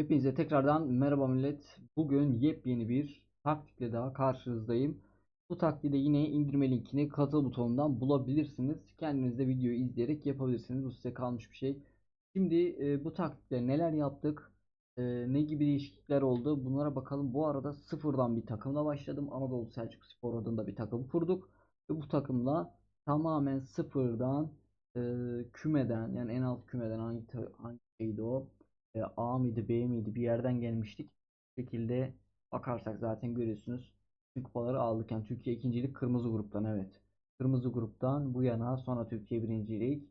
Hepinize tekrardan merhaba millet. Bugün yepyeni bir taktikle daha karşınızdayım. Bu taktiği de yine indirme linkini katıl butonundan bulabilirsiniz. Kendiniz de videoyu izleyerek yapabilirsiniz. Bu size kalmış bir şey. Şimdi e, bu taktikle neler yaptık? E, ne gibi değişiklikler oldu? Bunlara bakalım. Bu arada sıfırdan bir takımla başladım. Anadolu Selçuk Spor adında bir takım kurduk. Ve bu takımla tamamen sıfırdan e, kümeden yani en alt kümeden hangi, hangi şeydi o? E, A mıydı B miydi bir yerden gelmiştik. Bu şekilde bakarsak zaten görüyorsunuz. Tüm kupaları aldık. Yani Türkiye ikincilik kırmızı gruptan evet. Kırmızı gruptan bu yana sonra Türkiye birincilik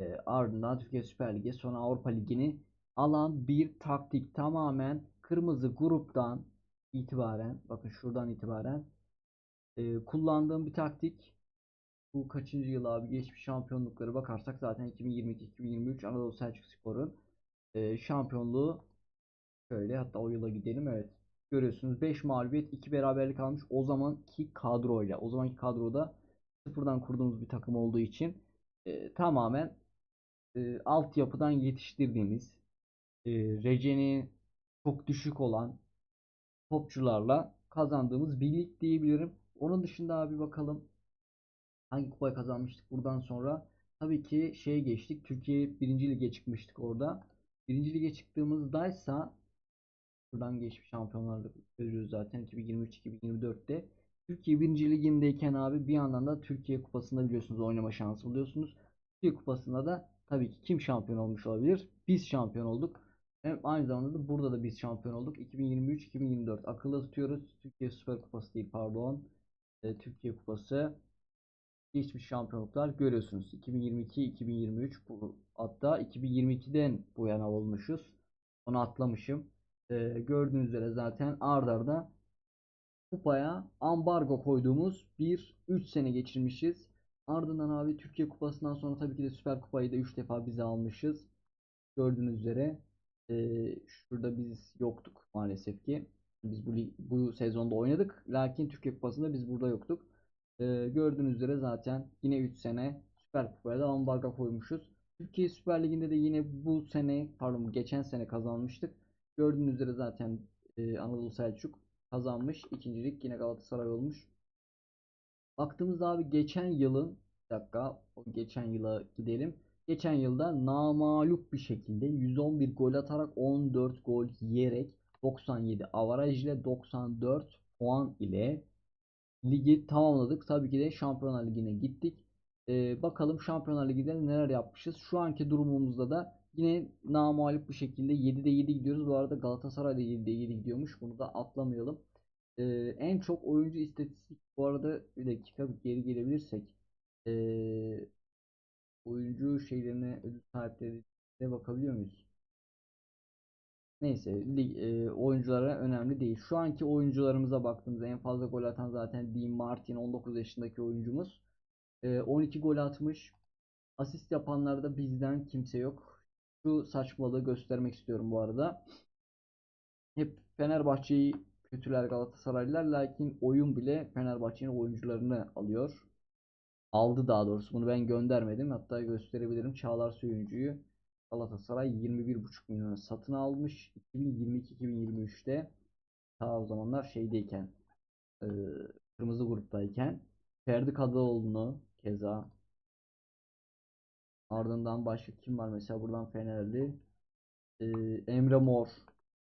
e, ardından Türkiye Süper Lig'e sonra Avrupa Ligi'ni alan bir taktik tamamen kırmızı gruptan itibaren bakın şuradan itibaren e, kullandığım bir taktik. Bu kaçıncı yıl abi geçmiş şampiyonlukları bakarsak zaten 2022-2023 Anadolu Selçuk Spor'un şampiyonluğu şöyle hatta o yıla gidelim evet. Görüyorsunuz 5 mağlubiyet 2 beraberlik almış o zamanki kadroyla. O zamanki kadroda sıfırdan kurduğumuz bir takım olduğu için e, tamamen e, altyapıdan yetiştirdiğimiz e, receni çok düşük olan topçularla kazandığımız bir lig diyebilirim. Onun dışında abi bakalım hangi kupayı kazanmıştık buradan sonra. Tabii ki şeye geçtik. Türkiye 1. lige çıkmıştık orada. Birinci lige çıktığımızdaysa buradan geçmiş şampiyonlarla görüyoruz zaten 2023-2024'te. Türkiye 1. ligindeyken abi bir yandan da Türkiye kupasında biliyorsunuz oynama şansı buluyorsunuz. Türkiye kupasında da tabii ki kim şampiyon olmuş olabilir? Biz şampiyon olduk. Hem aynı zamanda da burada da biz şampiyon olduk. 2023-2024 akılda tutuyoruz. Türkiye Süper Kupası değil pardon. E, Türkiye Kupası geçmiş şampiyonluklar görüyorsunuz. 2022-2023 bu hatta 2022'den bu yana olmuşuz. Onu atlamışım. Ee, gördüğünüz üzere zaten ard arda kupaya ambargo koyduğumuz bir 3 sene geçirmişiz. Ardından abi Türkiye Kupası'ndan sonra tabii ki de Süper Kupayı da 3 defa bize almışız. Gördüğünüz üzere e, şurada biz yoktuk maalesef ki. Biz bu, bu sezonda oynadık. Lakin Türkiye Kupası'nda biz burada yoktuk. Ee, gördüğünüz üzere zaten yine 3 sene Süper Kupa'ya da ambargo koymuşuz. Türkiye Süper Ligi'nde de yine bu sene pardon geçen sene kazanmıştık. Gördüğünüz üzere zaten e, Anadolu Selçuk kazanmış. İkincilik yine Galatasaray olmuş. Baktığımızda abi geçen yılın bir dakika geçen yıla gidelim. Geçen yılda namalup bir şekilde 111 gol atarak 14 gol yiyerek 97 avaraj ile 94 puan ile ligi tamamladık. Tabii ki de Şampiyonlar Ligi'ne gittik. Ee, bakalım Şampiyonlar Ligi'de neler yapmışız. Şu anki durumumuzda da yine namalip bir şekilde 7'de 7 gidiyoruz. Bu arada Galatasaray da 7'de 7 gidiyormuş. Bunu da atlamayalım. Ee, en çok oyuncu istatistik bu arada bir dakika geri gelebilirsek ee, oyuncu şeylerine ödül sahiplerine bakabiliyor muyuz? Neyse lig, e, oyunculara önemli değil. Şu anki oyuncularımıza baktığımızda en fazla gol atan zaten Dean Martin 19 yaşındaki oyuncumuz. E, 12 gol atmış. Asist yapanlarda bizden kimse yok. Şu saçmalığı göstermek istiyorum bu arada. Hep Fenerbahçe'yi kötüler Galatasaraylılar lakin oyun bile Fenerbahçe'nin oyuncularını alıyor. Aldı daha doğrusu bunu ben göndermedim. Hatta gösterebilirim. Çağlar Söyüncü'yü Galatasaray 21,5 milyona satın almış. 2022-2023'te ta o zamanlar şeydeyken e, kırmızı gruptayken Ferdi Kadıoğlu'nu keza ardından başka kim var mesela buradan Fenerli e, Emre Mor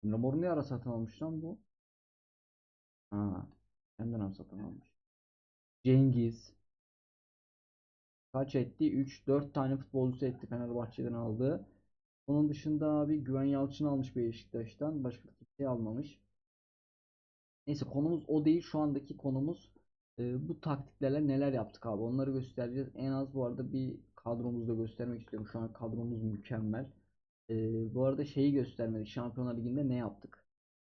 Emre Mor'u ne ara satın almış lan bu? Ha, kendinden satın almış. Cengiz Kaç etti? 3-4 tane futbolcusu etti Fenerbahçe'den aldı. Onun dışında abi Güven Yalçın almış Beşiktaş'tan. Başka kimseyi almamış. Neyse konumuz o değil. Şu andaki konumuz e, bu taktiklerle neler yaptık abi. Onları göstereceğiz. En az bu arada bir kadromuzda göstermek istiyorum. Şu an kadromuz mükemmel. E, bu arada şeyi göstermedik. Şampiyonlar Ligi'nde ne yaptık?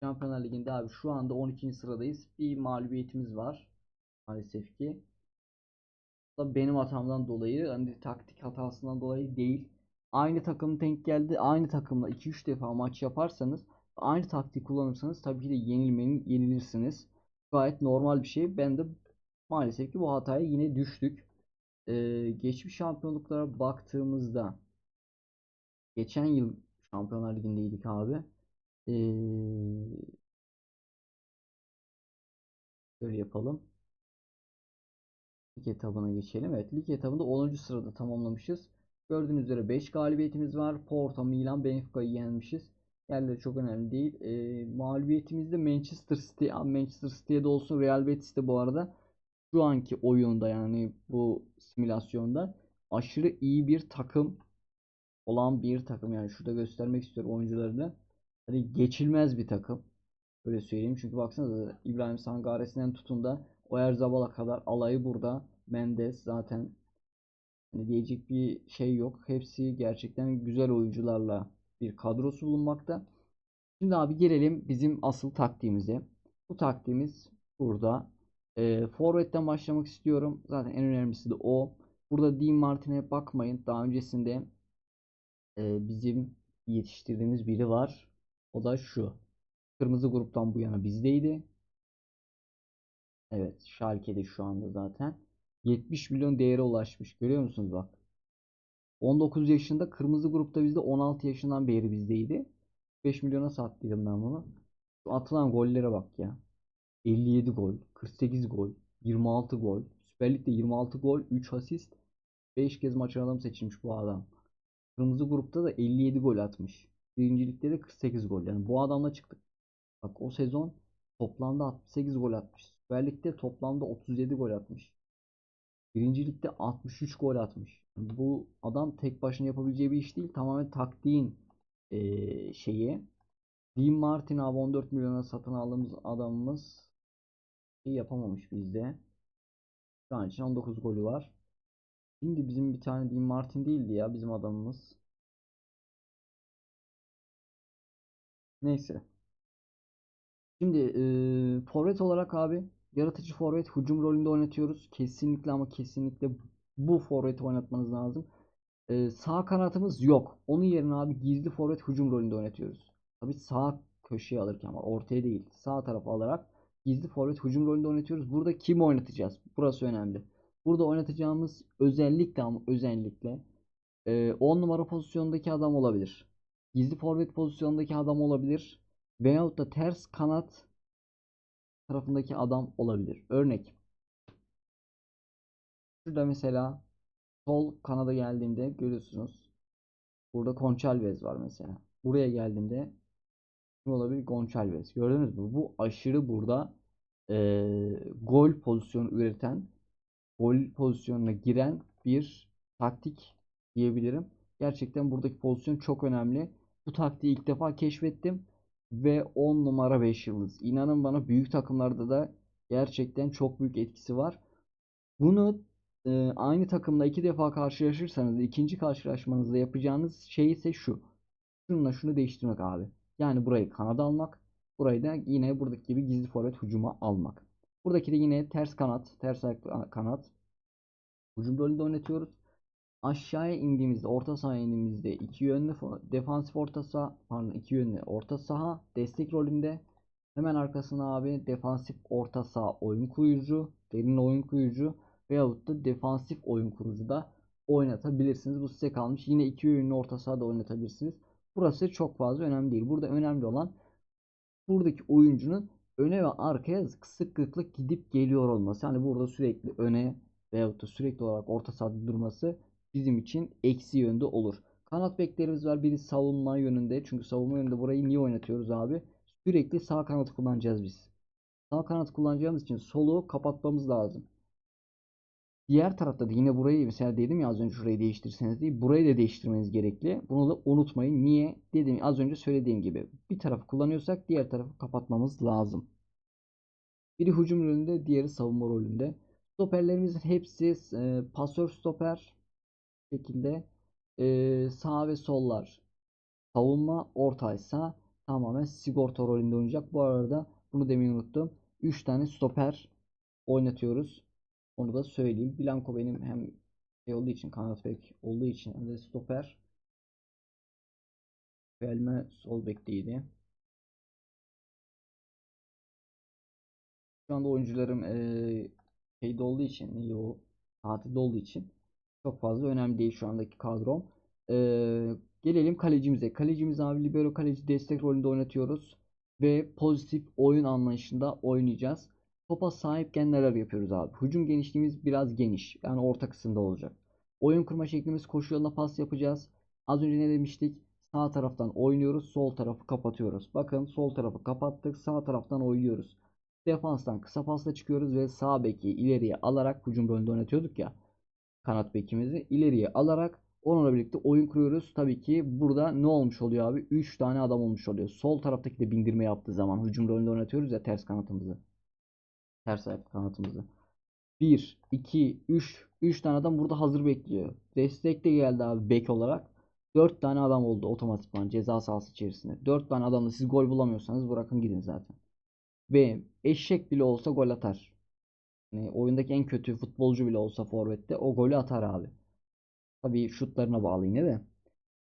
Şampiyonlar Ligi'nde abi şu anda 12. sıradayız. Bir mağlubiyetimiz var. Maalesef ki da benim hatamdan dolayı hani taktik hatasından dolayı değil. Aynı takım denk geldi. Aynı takımla 2-3 defa maç yaparsanız aynı taktiği kullanırsanız tabii ki de yenilmenin yenilirsiniz. Gayet normal bir şey. Ben de maalesef ki bu hataya yine düştük. Ee, geçmiş şampiyonluklara baktığımızda geçen yıl Şampiyonlar Ligi'ndeydik abi. Ee, şöyle yapalım. Lig etabına geçelim. Evet, lig etabında 10. sırada tamamlamışız. Gördüğünüz üzere 5 galibiyetimiz var. Porto, Milan, Benfica'yı yenmişiz. Yerleri çok önemli değil. E, mağlubiyetimiz de Manchester City. Manchester City'ye de olsun Real Betis'te bu arada şu anki oyunda yani bu simülasyonda aşırı iyi bir takım olan bir takım. Yani şurada göstermek istiyorum oyuncularını. Hani geçilmez bir takım. Öyle söyleyeyim. Çünkü baksanıza İbrahim Sangaresi'nden tutun da Oyarzabala kadar alayı burada. Mendes zaten hani diyecek bir şey yok. Hepsi gerçekten güzel oyuncularla bir kadrosu bulunmakta. Şimdi abi gelelim bizim asıl taktiğimize. Bu taktiğimiz burada. E, Forvet'ten başlamak istiyorum. Zaten en önemlisi de o. Burada Dean Martin'e bakmayın. Daha öncesinde e, bizim yetiştirdiğimiz biri var. O da şu. Kırmızı gruptan bu yana bizdeydi. Evet, Schalke'de şu anda zaten. 70 milyon değere ulaşmış. Görüyor musunuz bak. 19 yaşında kırmızı grupta bizde 16 yaşından beri bizdeydi. 5 milyona sattıydım ben bunu. Şu atılan gollere bak ya. 57 gol, 48 gol, 26 gol. Süper Lig'de 26 gol, 3 asist. 5 kez maç adam seçilmiş bu adam. Kırmızı grupta da 57 gol atmış. Birincilikte de 48 gol. Yani bu adamla çıktık. Bak o sezon toplamda 68 gol atmış. Süper Lig'de toplamda 37 gol atmış. Birincilikte 63 gol atmış. Bu adam tek başına yapabileceği bir iş değil. Tamamen taktiğin ee, şeyi. Dean Martin abi 14 milyona satın aldığımız adamımız şey yapamamış bizde. Şu an için 19 golü var. Şimdi bizim bir tane Dean Martin değildi ya bizim adamımız. Neyse. Şimdi e, forvet olarak abi yaratıcı forvet hücum rolünde oynatıyoruz. Kesinlikle ama kesinlikle bu forveti oynatmanız lazım. E, sağ kanatımız yok. Onun yerine abi gizli forvet hücum rolünde oynatıyoruz. Tabi sağ köşeye alırken ama ortaya değil. Sağ tarafa alarak gizli forvet hücum rolünde oynatıyoruz. Burada kim oynatacağız? Burası önemli. Burada oynatacağımız özellikle ama özellikle 10 numara pozisyondaki adam olabilir. Gizli forvet pozisyondaki adam olabilir. Veyahut da ters kanat tarafındaki adam olabilir. Örnek. Şurada mesela sol kanada geldiğimde görüyorsunuz. Burada Gonçalves var mesela. Buraya geldiğimde kim olabilir? Gonçalves. Gördünüz mü? Bu aşırı burada e, gol pozisyonu üreten gol pozisyonuna giren bir taktik diyebilirim. Gerçekten buradaki pozisyon çok önemli. Bu taktiği ilk defa keşfettim ve 10 numara 5 yıldız. İnanın bana büyük takımlarda da gerçekten çok büyük etkisi var. Bunu e, aynı takımda iki defa karşılaşırsanız ikinci karşılaşmanızda yapacağınız şey ise şu. Şununla şunu değiştirmek abi. Yani burayı kanada almak. Burayı da yine buradaki gibi gizli forvet hücuma almak. Buradaki de yine ters kanat, ters ayaklı kanat. Hücum rolünde oynatıyoruz. Aşağıya indiğimizde, orta sahaya indiğimizde iki yönlü defansif orta saha, pardon iki yönlü orta saha destek rolünde. Hemen arkasına abi defansif orta saha oyun kurucu, derin oyun kurucu veyahut da defansif oyun kurucu da oynatabilirsiniz. Bu size kalmış. Yine iki yönlü orta saha da oynatabilirsiniz. Burası çok fazla önemli değil. Burada önemli olan buradaki oyuncunun öne ve arkaya sıklıkla gidip geliyor olması. Hani burada sürekli öne veyahut da sürekli olarak orta sahada durması bizim için eksi yönde olur. Kanat beklerimiz var. Biri savunma yönünde. Çünkü savunma yönünde burayı niye oynatıyoruz abi? Sürekli sağ kanat kullanacağız biz. Sağ kanat kullanacağımız için solu kapatmamız lazım. Diğer tarafta da yine burayı mesela dedim ya az önce şurayı değiştirseniz değil. Burayı da değiştirmeniz gerekli. Bunu da unutmayın. Niye? Dedim az önce söylediğim gibi. Bir tarafı kullanıyorsak diğer tarafı kapatmamız lazım. Biri hücum rolünde, diğeri savunma rolünde. Stoperlerimizin hepsi e, pasör stoper şekilde e, sağ ve sollar savunma ortaysa tamamen sigorta rolünde oynayacak. Bu arada bunu demeyi unuttum. 3 tane stoper oynatıyoruz. Onu da söyleyeyim. Blanco benim hem şey olduğu için kanat bek olduğu için hem de stoper. Belme sol bekteydi. Şu anda oyuncularım e, şeyde olduğu için, o tatilde olduğu için çok fazla önemli değil şu andaki kadrom. E, Gelelim kalecimize. Kalecimiz abi libero kaleci destek rolünde oynatıyoruz. Ve pozitif oyun anlayışında oynayacağız. Topa sahipken neler yapıyoruz abi? Hücum genişliğimiz biraz geniş. Yani orta kısımda olacak. Oyun kurma şeklimiz koşu yoluna pas yapacağız. Az önce ne demiştik? Sağ taraftan oynuyoruz. Sol tarafı kapatıyoruz. Bakın sol tarafı kapattık. Sağ taraftan oynuyoruz. Defanstan kısa pasla çıkıyoruz ve sağ beki ileriye alarak hücum rolünde oynatıyorduk ya. Kanat bekimizi ileriye alarak onunla birlikte oyun kuruyoruz. Tabii ki burada ne olmuş oluyor abi? 3 tane adam olmuş oluyor. Sol taraftaki de bindirme yaptığı zaman hücum rolünde oynatıyoruz ya ters kanatımızı. Ters ayak kanatımızı. 1, 2, 3. 3 tane adam burada hazır bekliyor. Destek de geldi abi bek olarak. 4 tane adam oldu otomatikman ceza sahası içerisinde. 4 tane adamla siz gol bulamıyorsanız bırakın gidin zaten. Ve eşek bile olsa gol atar. Yani oyundaki en kötü futbolcu bile olsa forvette o golü atar abi. Tabii şutlarına bağlı yine de.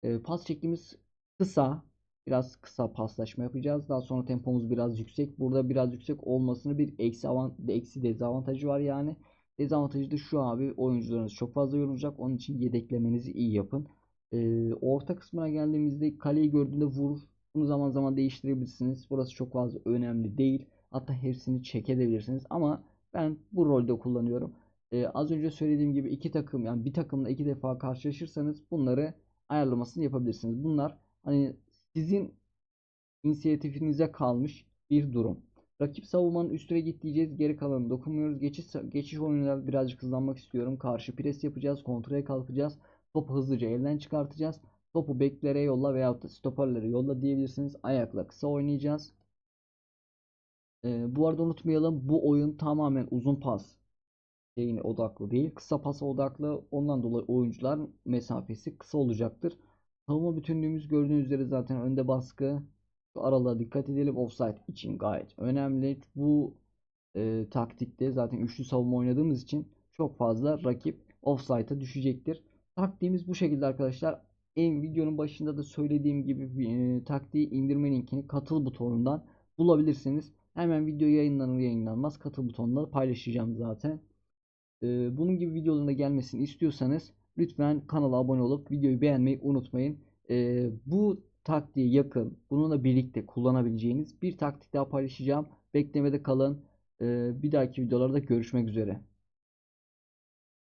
E, pas şeklimiz kısa. Biraz kısa paslaşma yapacağız. Daha sonra tempomuz biraz yüksek. Burada biraz yüksek olmasının bir eksi, avant eksi dezavantajı var yani. Dezavantajı da şu abi oyuncularınız çok fazla yorulacak. Onun için yedeklemenizi iyi yapın. E, orta kısmına geldiğimizde kaleyi gördüğünde vur. Bunu zaman zaman değiştirebilirsiniz. Burası çok fazla önemli değil. Hatta hepsini çekebilirsiniz. Ama ben bu rolde kullanıyorum. Ee, az önce söylediğim gibi iki takım yani bir takımla iki defa karşılaşırsanız bunları ayarlamasını yapabilirsiniz. Bunlar hani sizin inisiyatifinize kalmış bir durum. Rakip savunmanın üstüne git diyeceğiz. Geri kalanı dokunmuyoruz. Geçiş, geçiş oyunuyla birazcık hızlanmak istiyorum. Karşı pres yapacağız. Kontraya kalkacağız. Topu hızlıca elden çıkartacağız. Topu beklere yolla veyahut da stoperlere yolla diyebilirsiniz. Ayakla kısa oynayacağız. Ee, bu arada unutmayalım bu oyun tamamen uzun pas şeyine odaklı değil. Kısa pasa odaklı. Ondan dolayı oyuncular mesafesi kısa olacaktır. Savunma bütünlüğümüz gördüğünüz üzere zaten önde baskı. Şu aralığa dikkat edelim. Offside için gayet önemli. Bu e, taktikte zaten üçlü savunma oynadığımız için çok fazla rakip offside'a düşecektir. Taktiğimiz bu şekilde arkadaşlar. En videonun başında da söylediğim gibi e, taktiği indirme linkini katıl butonundan bulabilirsiniz. Hemen video yayınlanır yayınlanmaz katıl butonunda paylaşacağım zaten. Ee, bunun gibi videoların da gelmesini istiyorsanız lütfen kanala abone olup videoyu beğenmeyi unutmayın. Ee, bu taktiğe yakın bununla birlikte kullanabileceğiniz bir taktik daha paylaşacağım. Beklemede kalın. Ee, bir dahaki videolarda görüşmek üzere.